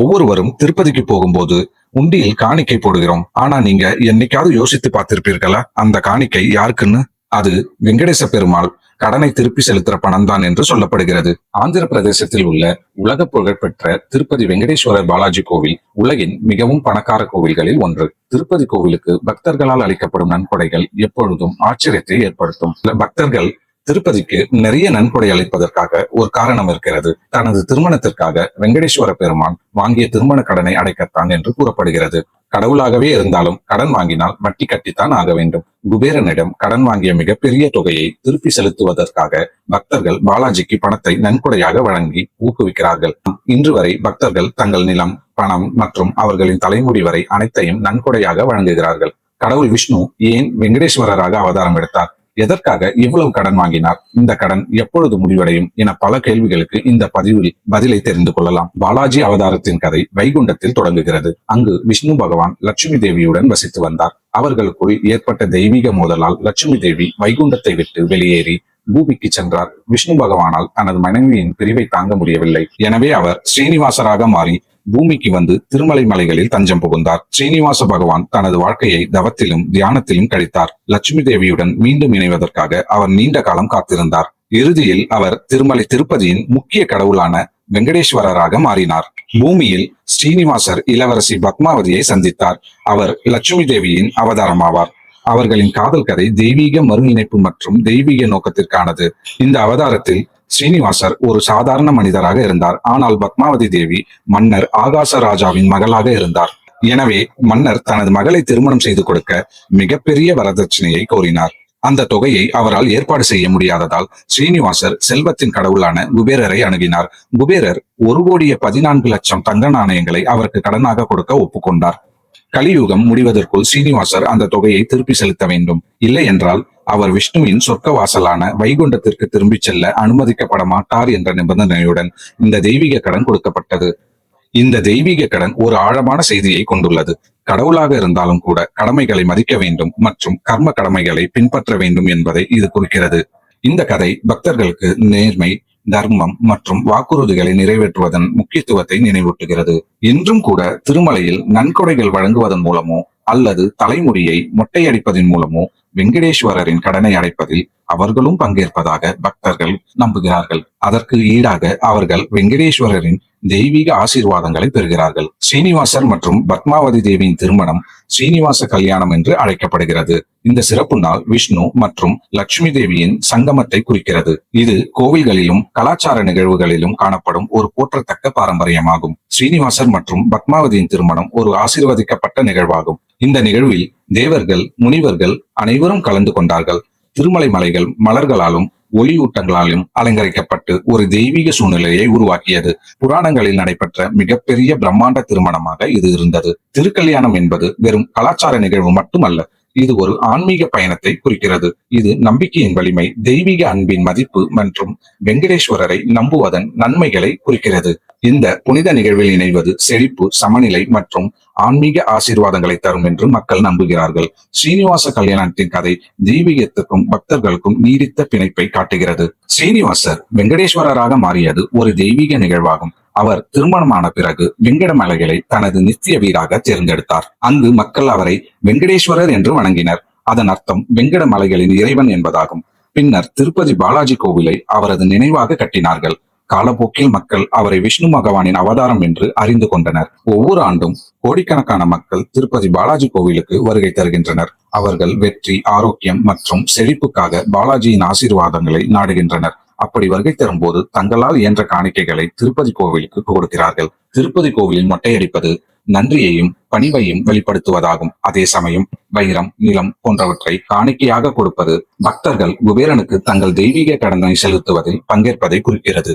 ஒவ்வொருவரும் திருப்பதிக்கு போகும்போது உண்டியில் காணிக்கை போடுகிறோம். ஆனா நீங்க என்னைக்காவது யோசித்து பார்த்திருப்பீர்களா? அந்த காணிக்கை யாருக்குன்னு? அது வெங்கடேச பெருமாள் கடனை திருப்பி செலுத்துற பணம் தான் என்று சொல்லப்படுகிறது. ஆந்திர பிரதேசத்தில் உள்ள உலக புகழ்பெற்ற திருப்பதி வெங்கடேஸ்வரர் பாலாஜி கோவில் உலகின் மிகவும் பணக்கார கோவில்களில் ஒன்று. திருப்பதி கோவிலுக்கு பக்தர்களால் அளிக்கப்படும் நன்கொடைகள் எப்பொழுதும் ஆச்சரியத்தை ஏற்படுத்தும். பக்தர்கள் திருப்பதிக்கு நிறைய நன்கொடை அளிப்பதற்காக ஒரு காரணம் இருக்கிறது. தனது திருமணத்திற்காக வெங்கடேஸ்வர பெருமான் வாங்கிய திருமண கடனை அடைக்கத்தான் என்று கூறப்படுகிறது. கடவுளாகவே இருந்தாலும் கடன் வாங்கினால் வட்டி கட்டித்தான் ஆக வேண்டும். குபேரனிடம் கடன் வாங்கிய மிகப்பெரிய தொகையை திருப்பி செலுத்துவதற்காக பக்தர்கள் பாலாஜிக்கு பணத்தை நன்கொடையாக வழங்கி ஊக்குவிக்கிறார்கள். இன்று வரை பக்தர்கள் தங்கள் நிலம் பணம் மற்றும் அவர்களின் தலைமுடி வரை அனைத்தையும் நன்கொடையாக வழங்குகிறார்கள். கடவுள் விஷ்ணு ஏன் வெங்கடேஸ்வரராக அவதாரம் எடுத்தார்? எதற்காக இவ்வளவு கடன் வாங்கினார்? இந்த கடன் எப்பொழுது முடிவடையும் என பல கேள்விகளுக்கு இந்த பதிவில் பதிலை தெரிந்து கொள்ளலாம். பாலாஜி அவதாரத்தின் கதை வைகுண்டத்தில் தொடங்குகிறது. அங்கு விஷ்ணு பகவான் லட்சுமி தேவியுடன் வசித்து வந்தார். அவர்களுக்குள் ஏற்பட்ட தெய்வீக மோதலால் லட்சுமி தேவி வைகுண்டத்தை விட்டு வெளியேறி பூமிக்கு சென்றார். விஷ்ணு பகவானால் தனது மனைவியின் பிரிவை தாங்க முடியவில்லை. எனவே அவர் ஸ்ரீனிவாசராக மாறி பூமிக்கு வந்து திருமலை மலைகளில் தஞ்சம் புகுந்தார். ஸ்ரீனிவாச பகவான் தனது வாழ்க்கையை தவத்திலும் தியானத்திலும் கழித்தார். லட்சுமி தேவியுடன் மீண்டும் இணைவதற்காக அவர் நீண்ட காலம் காத்திருந்தார். இறுதியில் அவர் திருமலை திருப்பதியின் முக்கிய கடவுளான வெங்கடேஸ்வரராக மாறினார். பூமியில் ஸ்ரீனிவாசர் இளவரசி பத்மாவதியை சந்தித்தார். அவர் லட்சுமி தேவியின் அவதாரமாவார். அவர்களின் காதல் கதை தெய்வீக மறு இணைப்பு மற்றும் தெய்வீக நோக்கத்திற்கானது. இந்த அவதாரத்தில் ஸ்ரீனிவாசர் ஒரு சாதாரண மனிதராக இருந்தார். ஆனால் பத்மாவதி தேவி மன்னர் ஆகாச ராஜாவின் மகளாக இருந்தார். எனவே மன்னர் தனது மகளை திருமணம் செய்து கொடுக்க மிகப்பெரிய வரதட்சணையை கோரினார். அந்த தொகையை அவரால் ஏற்பாடு செய்ய முடியாததால் ஸ்ரீனிவாசர் செல்வத்தின் கடவுளான குபேரரை அணுகினார். குபேரர் ஒரு கோடிய பதினான்கு லட்சம் தங்க நாணயங்களை அவருக்கு கடனாக கொடுக்க ஒப்புக்கொண்டார். கலியுகம் முடிவதற்குள் ஸ்ரீனிவாசர் அந்த தொகையை திருப்பி செலுத்த வேண்டும். இல்லை என்றால் அவர் விஷ்ணுவின் சொர்க்க வாசலான வைகுண்டத்திற்கு திரும்பிச் செல்ல அனுமதிக்கப்பட மாட்டார் என்ற நிபந்தனையுடன் இந்த தெய்வீக கடன் கொடுக்கப்பட்டது. இந்த தெய்வீக கடன் ஒரு ஆழமான செய்தியை கொண்டுள்ளது. கடவுளாக இருந்தாலும் கூட கடமைகளை மதிக்க வேண்டும் மற்றும் கர்ம கடமைகளை பின்பற்ற வேண்டும் என்பதை இது குறிக்கிறது. இந்த கதை பக்தர்களுக்கு நேர்மை தர்மம் மற்றும் வாக்குறுதிகளை நிறைவேற்றுவதன் முக்கியத்துவத்தை நினைவூட்டுகிறது. இன்றும் கூட திருமலையில் நன்கொடைகள் வழங்குவதன் மூலமோ அல்லது தலைமுடியை மொட்டையடிப்பதன் மூலமோ வெங்கடேஸ்வரரின் கடனை அடைப்பதில் அவர்களும் பங்கேற்பதாக பக்தர்கள் நம்புகிறார்கள். அதற்கு ஈடாக அவர்கள் வெங்கடேஸ்வரரின் தெய்வீக ஆசீர்வாதங்களை பெறுகிறார்கள். ஸ்ரீனிவாசர் மற்றும் பத்மாவதி தேவியின் திருமணம் ஸ்ரீனிவாச கல்யாணம் என்று அழைக்கப்படுகிறது. இந்த சிறப்பு நாள் விஷ்ணு மற்றும் லட்சுமி தேவியின் சங்கமத்தை குறிக்கிறது. இது கோவில்களிலும் கலாச்சார நிகழ்வுகளிலும் காணப்படும் ஒரு போற்றத்தக்க பாரம்பரியமாகும். ஸ்ரீனிவாசர் மற்றும் பத்மாவதியின் திருமணம் ஒரு ஆசீர்வதிக்கப்பட்ட நிகழ்வாகும். இந்த நிகழ்வில் தேவர்கள் முனிவர்கள் அனைவரும் கலந்து கொண்டார்கள். திருமலை மலைகள் மலர்களாலும் ஒளியூட்டங்களாலும் அலங்கரிக்கப்பட்டு ஒரு தெய்வீக சூழ்நிலையை உருவாக்கியது. புராணங்களில் நடைபெற்ற மிகப்பெரிய பிரம்மாண்ட திருமணமாக இது இருந்தது. திருக்கல்யாணம் என்பது வெறும் கலாச்சார நிகழ்வு மட்டுமல்ல இது ஒரு ஆன்மீக பயணத்தை குறிக்கிறது. இது நம்பிக்கையின் வலிமை தெய்வீக அன்பின் மதிப்பு மற்றும் வெங்கடேஸ்வரரை நம்புவதன் நன்மைகளை குறிக்கிறது. இந்த புனித நிகழ்வில் இணைவது செழிப்பு சமநிலை மற்றும் ஆன்மீக ஆசீர்வாதங்களை தரும் என்று மக்கள் நம்புகிறார்கள். ஸ்ரீனிவாச கல்யாணத்தின் கதை தெய்வீகத்துக்கும் பக்தர்களுக்கும் நீடித்த பிணைப்பை காட்டுகிறது. ஸ்ரீனிவாசர் வெங்கடேஸ்வரராக மாறியது ஒரு தெய்வீக நிகழ்வாகும். அவர் திருமணமான பிறகு வெங்கடமலைகளை தனது நித்திய வீராக தேர்ந்தெடுத்தார். அங்கு மக்கள் அவரை வெங்கடேஸ்வரர் என்று வணங்கினர். அதன் அர்த்தம் வெங்கடமலைகளின் இறைவன் என்பதாகும். பின்னர் திருப்பதி பாலாஜி கோவிலை அவரது நினைவாக கட்டினார்கள். காலப்போக்கில் மக்கள் அவரை விஷ்ணு பகவானின் அவதாரம் என்று அறிந்து கொண்டனர். ஒவ்வொரு ஆண்டும் கோடிக்கணக்கான மக்கள் திருப்பதி பாலாஜி கோவிலுக்கு வருகை தருகின்றனர். அவர்கள் வெற்றி ஆரோக்கியம் மற்றும் செழிப்புக்காக பாலாஜியின் ஆசீர்வாதங்களை நாடுகின்றனர். அப்படி வருகை தரும்போது தங்களால் இயன்ற காணிக்கைகளை திருப்பதி கோவிலுக்கு கொடுக்கிறார்கள். திருப்பதி கோவிலில் மொட்டையடிப்பது நன்றியையும் பணிவையும் வெளிப்படுத்துவதாகும். அதே சமயம் வைரம் நிலம் போன்றவற்றை காணிக்கையாக கொடுப்பது பக்தர்கள் குபேரனுக்கு தங்கள் தெய்வீக கடனை செலுத்துவதில் பங்கேற்பதை குறிக்கிறது.